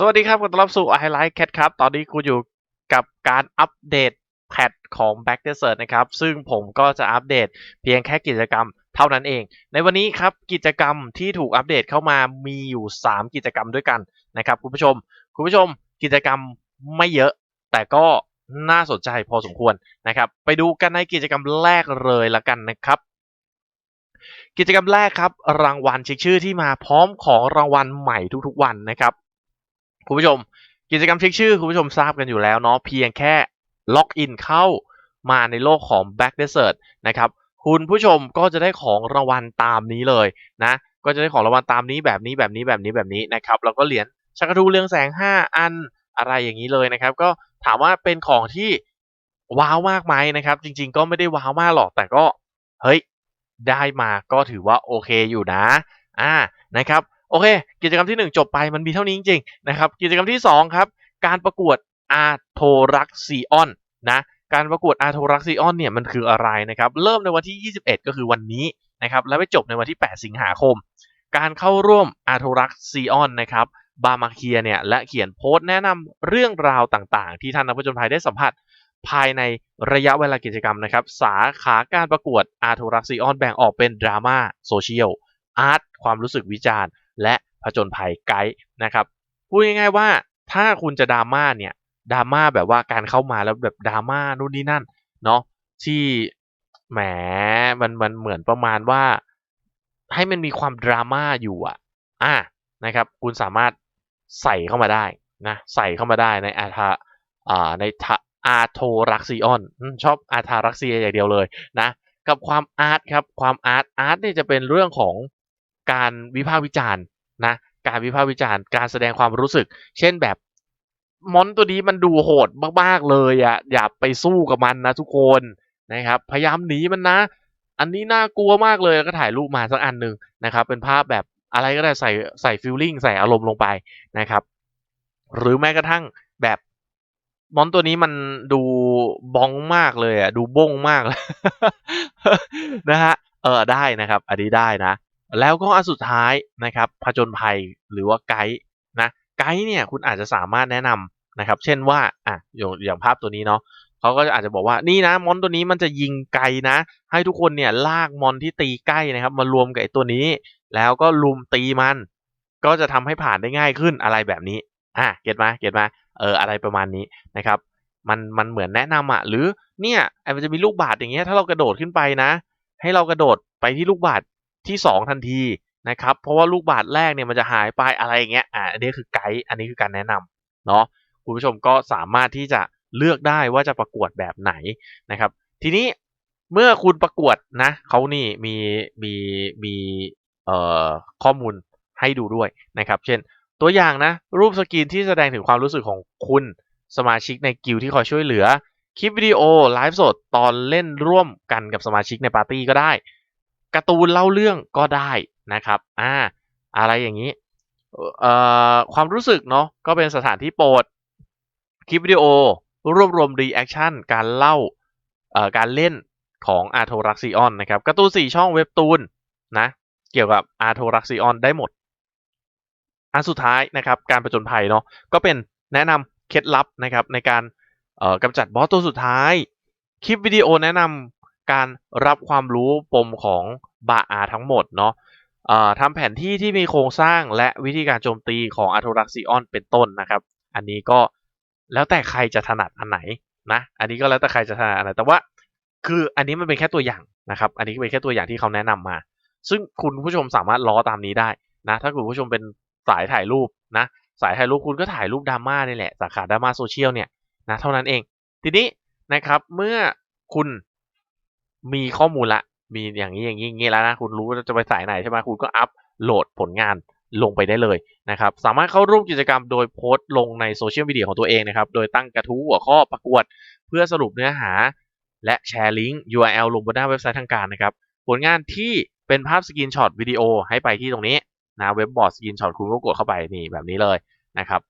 สวัสดีครับขอต้อนรับสู่ i l i k e Cat ครับ ตอนนี้คุณอยู่กับการอัปเดตแพทของ Back Desert นะครับ ซึ่งผมก็จะอัปเดตเพียงแค่กิจกรรมเท่านั้นเอง ในวันนี้ครับกิจกรรมที่ถูกอัปเดตเข้ามามีอยู่ 3 กิจกรรมด้วยกันนะครับคุณผู้ชม คุณผู้ชมกิจกรรมไม่เยอะ แต่ก็น่าสนใจพอสมควรนะครับ ไปดูกันในกิจกรรมแรกเลยละกันนะครับกิจกรรมแรกครับ รางวัลเช็คชื่อที่มาพร้อมของรางวัลใหม่ทุกๆวันนะครับ คุณผู้ชม กิจกรรมเช็คชื่อคุณผู้ชมทราบกันอยู่แล้วเนาะเพียงแค่ล็อกอินเข้ามาในโลกของ Back Desert นะครับคุณผู้ชมก็จะได้ของรางวัลตามนี้เลยนะก็จะได้ของรางวัลตามนี้แบบนี้แบบนี้แบบนี้แบบนี้นะครับแล้วก็เหรียญชักกระทูเรืองแสง 5 อันอะไรอย่างนี้เลยนะครับ ก็ถามว่าเป็นของที่ว้าวมากไหมนะครับ จริง ๆ ก็ไม่ได้ว้าวมากหรอกแต่ก็เฮ้ยได้มาก็ถือว่าโอเคอยู่นะอ่านะครับ โอเค กิจกรรมที่ 1 จบไปมันมีเท่านี้จริงๆนะครับ กิจกรรมที่ 2 ครับ การประกวดอาโทรักซีออนนะการประกวดอาโทรักซีออนเนี่ยมันคืออะไรนะครับเริ่มในวันที่ 21 ก็คือวันนี้นะครับแล้วไปจบในวันที่ 8 สิงหาคม การเข้าร่วมอาโทรักซีออนนะครับบามาเคียเนี่ยและเขียนโพสต์แนะนำเรื่องราวต่างๆ ที่ท่านนักผจญภัยได้สัมผัส ภายในระยะเวลากิจกรรมนะครับ สาขาการประกวดอาโทรักซีออนแบ่งออกเป็นดราม่าโซเชียลอาร์ตความรู้สึกวิจารณ์ และผจญภัยไกด์นะครับพูดง่ายๆว่าถ้าคุณจะดราม่าเนี่ยดราม่าแบบว่าการเข้ามาแล้วแบบดราม่านู่นนี่นั่นเนาะที่แหมมันมันเหมือนประมาณว่า ให้มันมีความดราม่าอยู่อะอะนะครับ คุณสามารถใส่เข้ามาได้นะใส่เข้ามาได้ในอาทาอ่าในอาโทรักซีออนชอบอาทารักซีอย่างเดียวเลยนะ กับความอาร์ตครับความอาร์ตอาร์ตเนี่ยจะเป็นเรื่องของ การวิพากษ์วิจารณ์นะการวิพากษ์วิจารณ์การแสดงความรู้สึก เช่นแบบมอนตัวนี้มันดูโหดมากๆเลยอะอย่าไปสู้กับมันนะทุกคนนะครับพยายามหนีมันนะ อันนี้น่ากลัวมากเลยก็ถ่ายรูปมาสักอันหนึ่งนะครับ เป็นภาพแบบอะไรก็ได้ใส่ใส่ฟิลลิ่งใส่อารมณ์ลงไปนะครับ หรือแม้กระทั่งแบบมอนตัวนี้มันดูบ้องมากเลยอะดูบ้งมากเลยนะฮะเออได้นะครับ อันนี้ได้นะ แล้วก็อันสุดท้ายนะครับผจญภัยหรือว่าไกด์นะไกด์เนี่ยคุณอาจจะสามารถแนะนำนะครับ เช่นว่าอะอย่างอย่างภาพตัวนี้เนาะเขาก็อาจจะบอกว่านี่นะมอนตัวนี้มันจะยิงไกลนะ ให้ทุกคนเนี่ยลากมอนที่ตีใกล้นะครับ มารวมกับไอ้ตัวนี้ แล้วก็ลุมตีมัน ก็จะทำให้ผ่านได้ง่ายขึ้นอะไรแบบนี้อะเก็ตไหมเก็ตไหมเอออะไรประมาณนี้นะครับมันมันเหมือนแนะนำอะหรือเนี่ยมันจะมีลูกบาศอย่างเงี้ยถ้าเรากระโดดขึ้นไปนะ ให้เรากระโดดไปที่ลูกบาศ ที่ 2 ทันทีนะครับ เพราะว่าลูกบาศแรกเนี่ยมันจะหายไปอะไรอย่างเงี้ยอ่าอันนี้คือไกด์อันนี้คือการแนะนำเนาะคุณผู้ชมก็สามารถที่จะเลือกได้ว่าจะประกวดแบบไหนนะครับ ทีนี้เมื่อคุณประกวดนะเขานี่มีมีมีเอ่อข้อมูลให้ดูด้วยนะครับ เช่นตัวอย่างนะ รูปสกรีนที่แสดงถึงความรู้สึกของคุณสมาชิกในกิลที่คอยช่วยเหลือ คลิปวิดีโอไลฟ์สดตอนเล่นร่วมกันกับสมาชิกในปาร์ตี้ก็ได้ การ์ตูนเล่าเรื่องก็ได้นะครับอ่าอะไรอย่างนี้เอ่อความรู้สึกเนาะก็เป็นสถานที่โปรดคลิปวิดีโอรวบรวมรีแอคชั่นการเล่าเอ่อการเล่นของอาร์โทรักซิออนนะครับการ์ตูนสี่ช่องเว็บตูนนะเกี่ยวกับอาร์โทรักซิออนได้หมด อันสุดท้ายนะครับการประจนภัยเนาะก็เป็นแนะนำเคล็ดลับนะครับในการกำจัดบอสตัวสุดท้าย คลิปวิดีโอแนะนำ การรับความรู้ปมของบาอาทั้งหมดเนาะทำแผนที่ที่มีโครงสร้างและวิธีการโจมตีของอาร์โทรักซิออนเป็นต้นนะครับ อันนี้ก็แล้วแต่ใครจะถนัดอันไหนนะ อันนี้ก็แล้วแต่ใครจะถนัดอันไหน แต่ว่าคืออันนี้มันเป็นแค่ตัวอย่างนะครับ อันนี้เป็นแค่ตัวอย่างที่เขาแนะนำมา ซึ่งคุณผู้ชมสามารถล้อตามนี้ได้นะ ถ้าคุณผู้ชมเป็นสายถ่ายรูปนะ สายถ่ายรูปคุณก็ถ่ายรูปดราม่านี่แหละ สาขาดราม่าโซเชียลเนี่ยนะเท่านั้นเอง ทีนี้นะครับเมื่อคุณ มีข้อมูลละ มีอย่างนี้อย่างนี้อย่างนี้แล้วนะ คุณรู้ว่าจะไปสายไหนใช่ไหมคุณก็อัพโหลดผลงานลงไปได้เลยนะครับ สามารถเข้าร่วมกิจกรรมโดยโพสต์ลงในโซเชียลมีเดียของตัวเองนะครับ โดยตั้งกระทู้หัวข้อประกวด เพื่อสรุปเนื้อหา และแชร์ลิงก์ URL ลงบนหน้าเว็บไซต์ทางการนะครับ ผลงานที่เป็นภาพสกรีนช็อตวิดีโอให้ไปที่ตรงนี้นะเว็บบอร์ดสกรีนช็อตคุณก็กดเข้าไปนี่แบบนี้เลยนะครับ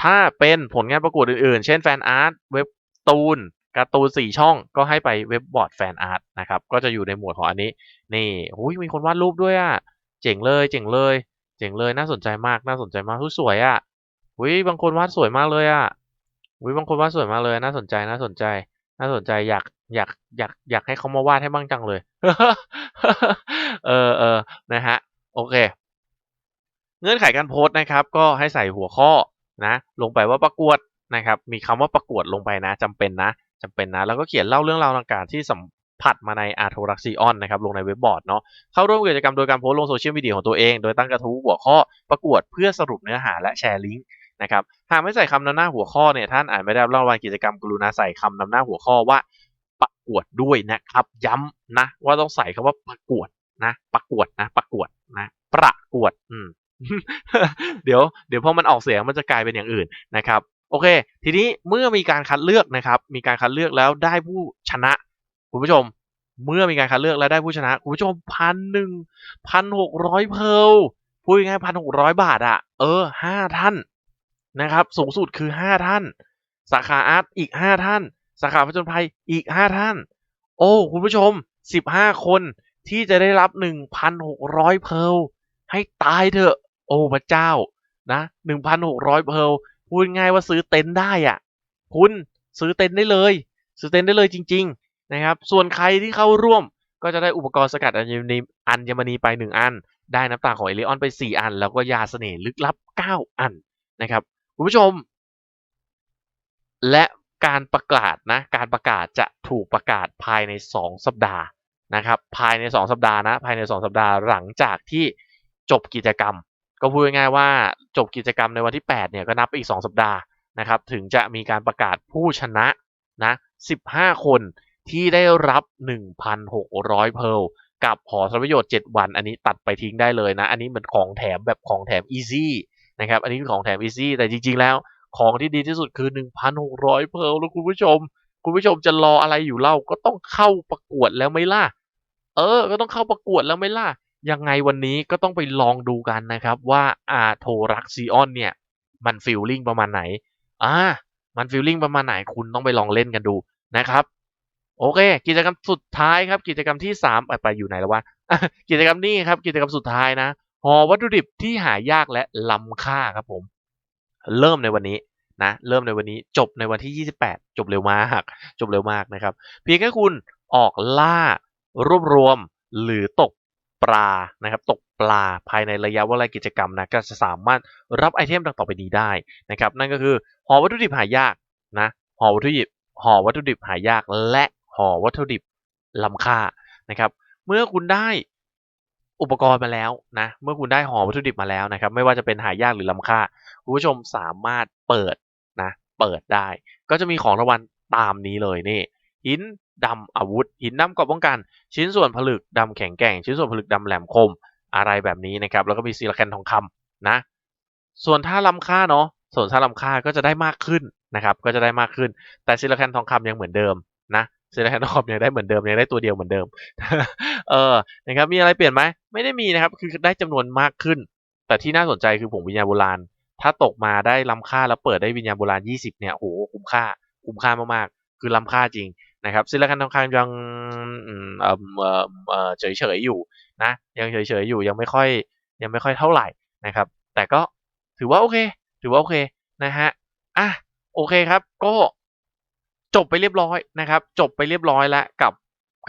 ถ้าเป็นผลงานประกวดอื่นๆ เช่นแฟนอาร์ตเว็บตูน การ์ตูนสี่ช่องก็ให้ไปเว็บบอร์ดแฟนอาร์ตนะครับ ก็จะอยู่ในหมวดของอันนี้ นี่หุยมีคนวาดรูปด้วยอะ เจ๋งเลย เจ๋งเลย เจ๋งเลย น่าสนใจมาก น่าสนใจมากทุกสวยอะวิบางคนวาดสวยมากเลยอะวิบางคนวาดสวยมากเลย น่าสนใจ น่าสนใจ น่าสนใจ อยาก อยาก อยาก อยากให้เขามาวาดให้บ้างจังเลย เออเออนะฮะ โอเค เงื่อนไขการโพสต์นะครับ ก็ให้ใส่หัวข้อนะ ลงไปว่าประกวดนะครับ มีคำว่าประกวดลงไปนะจำเป็นนะ จำเป็นนะ แล้วก็เขียนเล่าเรื่องราวต่างๆที่สัมผัสมาในอาร์โทรักซีออนนะครับลงในเว็บบอร์ดเนาะเข้าร่วมกิจกรรมโดยการโพสต์ลงโซเชียลมีเดียของตัวเอง โดยตั้งกระทู้หัวข้อประกวดเพื่อสรุปเนื้อหาและแชร์ลิงก์นะครับหากไม่ใส่คำนำหน้าหัวข้อเนี่ยท่านอาจไม่ได้รับรางวัลกิจกรรมกรุณาใส่คำนำหน้าหัวข้อว่าประกวดด้วยนะครับ ย้ำนะว่าต้องใส่คำว่าประกวดนะประกวดนะประกวดนะประกวดอืมเดี๋ยวเดี๋ยวพอมันออกเสียงมันจะกลายเป็นอย่างอื่นนะครับ โอเค ทีนี้เมื่อมีการคัดเลือกนะครับ มีการคัดเลือกแล้วได้ผู้ชนะ คุณผู้ชม เมื่อมีการคัดเลือกแล้วได้ผู้ชนะ คุณผู้ชมพันหนึ่งพันหกร้อยเพลพูดง่ายพันหกร้อยบาทอะเออห้าท่านนะครับ สูงสุดคือห้าท่าน สาขาอาร์ตอีกห้าท่าน สาขาผจญภัยอีกห้าท่าน โอ้ คุณผู้ชมสิบห้าคนที่จะได้รับหนึ่งพันหกร้อยเพลให้ตายเถอะ โอ้พระเจ้านะหนึ่งพันหกร้อยเพล พูดง่ายว่าซื้อเต็นท์ได้อะ คุณซื้อเต็นท์ได้เลย ซื้อเต็นท์ได้เลยจริง ๆ นะครับ ส่วนใครที่เข้าร่วมก็จะได้อุปกรณ์สกัดอัญมณีอัญมณีไปหนึ่งอัน ได้น้ำตาของเอลิออนไปสี่อัน แล้วก็ยาเสน่ห์ลึกลับเก้าอันนะครับคุณผู้ชม และการประกาศนะการประกาศจะถูกประกาศภายใน 2 สัปดาห์นะครับภายใน 2 สัปดาห์นะภายใน 2 สัปดาห์หลังจากที่จบกิจกรรม ก็พูดง่ายๆว่าจบกิจกรรมในวันที่ 8 เนี่ยก็นับไปอีก 2 สัปดาห์นะครับ ถึงจะมีการประกาศผู้ชนะนะ15 คนที่ได้รับ 1,600 เพลกับหอสประโยชน์ 7 วัน อันนี้ตัดไปทิ้งได้เลยนะ อันนี้เหมือนของแถมแบบของแถม easy นะครับ อันนี้คือของแถม easy แต่จริงๆ แล้วของที่ดีที่สุดคือ 1,600 เพลแล้วคุณผู้ชม คุณผู้ชมจะรออะไรอยู่เล่าก็ต้องเข้าประกวดแล้วไหมล่ะ เออ ก็ต้องเข้าประกวดแล้วไหมล่ะ ยังไงวันนี้ก็ต้องไปลองดูกันนะครับว่าอาโทรักซีออนเนี่ย มันฟิลลิ่งประมาณไหนอ่ามันฟิลลิ่งประมาณไหนคุณต้องไปลองเล่นกันดูนะครับโอเค กิจกรรมสุดท้ายครับ กิจกรรมที่สามไปไปอยู่ไหนแล้ววะกิจกรรมนี้ครับ กิจกรรมสุดท้ายนะหอวัตถุดิบที่หายากและล้ำค่าครับผม เริ่มในวันนี้นะเริ่มในวันนี้จบในวันที่ 28 จบเร็วมากจบเร็วมากนะครับ เพียงแค่คุณออกล่ารวบรวมหรือตก ปลานะครับตกปลาภายในระยะเวลากิจกรรมนะก็จะสามารถรับไอเทมดังต่อไปนี้ได้นะครับนั่นก็คือห่อวัตถุดิบหายากนะห่อวัตถุดิบห่อวัตถุดิบหายากและห่อวัตถุดิบล้ำค่านะครับเมื่อคุณได้อุปกรณ์มาแล้วนะเมื่อคุณได้ห่อวัตถุดิบมาแล้วนะครับไม่ว่าจะเป็นหายากหรือล้ำค่าคุณผู้ชมสามารถเปิดนะเปิดได้ ก็จะมีของรางวัลตามนี้เลยนี่หิน ดำอาวุธ หินดำกรอบป้องกัน ชิ้นส่วนผลึกดำแข็งแกร่ง ชิ้นส่วนผลึกดำแหลมคม อะไรแบบนี้นะครับ แล้วก็มีซิลิคอนทองคำนะ ส่วนถ้าล้ำค่าเนาะ ส่วนถ้าล้ำค่าก็จะได้มากขึ้นนะครับ ก็จะได้มากขึ้น แต่ซิลิคอนทองคำยังเหมือนเดิมนะซิลิคอนทองคำยังได้เหมือนเดิมยังได้ตัวเดียวเหมือนเดิม เออ นะครับ มีอะไรเปลี่ยนไหมไม่ได้มีนะครับ คือได้จำนวนมากขึ้น แต่ที่น่าสนใจคือผงวิญญาณโบราณ ถ้าตกมาได้ล้ำค่าแล้วเปิดได้วิญญาณโบราณ 20 เนี่ยโหคุ้มค่า คุ้มค่ามากๆ คือล้ำค่าจริง นะครับซิลิคอนทองคำยังเออเออเออเฉยๆอยู่นะยังเฉยๆอยู่ยังไม่ค่อยยังไม่ค่อยเท่าไหร่นะครับ แต่ก็ถือว่าโอเค ถือว่าโอเคนะฮะอะโอเคครับก็จบไปเรียบร้อยนะครับ จบไปเรียบร้อยแล้วกับ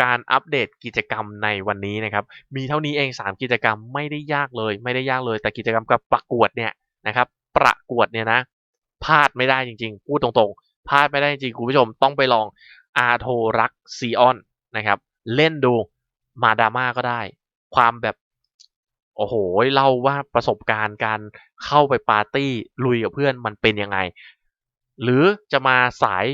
การอัปเดตกิจกรรมในวันนี้นะครับ มีเท่านี้เอง 3 กิจกรรมไม่ได้ยากเลย ไม่ได้ยากเลย แต่กิจกรรมกับประกวดเนี่ยนะครับ ประกวดเนี่ยนะพลาดไม่ได้จริง ๆ พูดตรงๆพลาดไม่ได้จริงคุณผู้ชมต้องไปลอง อาโทรักซีออนนะครับ เล่นดูมาดราม่าก็ได้ ความแบบ โอ้โหเล่าว่าประสบการณ์การเข้าไปปาร์ตี้ลุยกับเพื่อนมันเป็นยังไง หรือจะมาสาย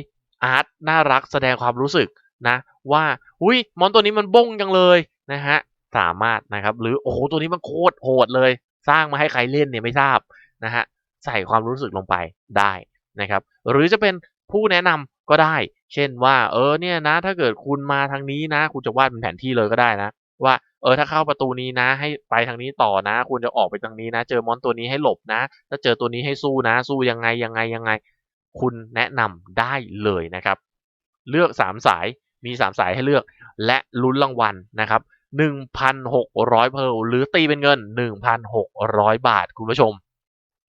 อาร์ตน่ารักแสดงความรู้สึกนะ ว่าอุ้ยมอนตัวนี้มันบ้งจังเลยนะฮะสามารถนะครับ หรือโอ้โหตัวนี้มันโคตรโหดเลย สร้างมาให้ใครเล่นเนี่ยไม่ทราบนะฮะใส่ความรู้สึกลงไปได้นะครับ หรือจะเป็นผู้แนะนำ ก็ได้ เช่นว่า เออเนี่ยนะ ถ้าเกิดคุณมาทางนี้นะ คุณจะวาดเป็นแผนที่เลยก็ได้นะ ว่าเออถ้าเข้าประตูนี้นะ ให้ไปทางนี้ต่อนะ คุณจะออกไปทางนี้นะ เจอมอนตัวนี้ให้หลบนะ ถ้าเจอตัวนี้ให้สู้นะ สู้ยังไงยังไงยังไง คุณแนะนำได้เลยนะครับ เลือก 3 สายมี 3 สายให้เลือก และลุ้นรางวัลนะครับ1,600 เพลหรือตีเป็นเงิน 1,600 บาท คุณผู้ชม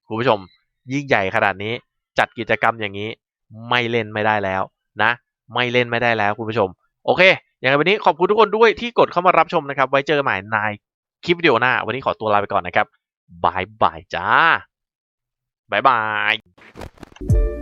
คุณผู้ชม ยิ่งใหญ่ขนาดนี้ จัดกิจกรรมอย่างนี้ ไม่เล่นไม่ได้แล้วนะ ไม่เล่นไม่ได้แล้วคุณผู้ชม โอเค อย่างไรวันนี้ขอบคุณทุกคนด้วยที่กดเข้ามารับชมนะครับ ไว้เจอกันใหม่ในคลิปวิดีโอหน้า วันนี้ขอตัวลาไปก่อนนะครับบายบายจ้าบายบาย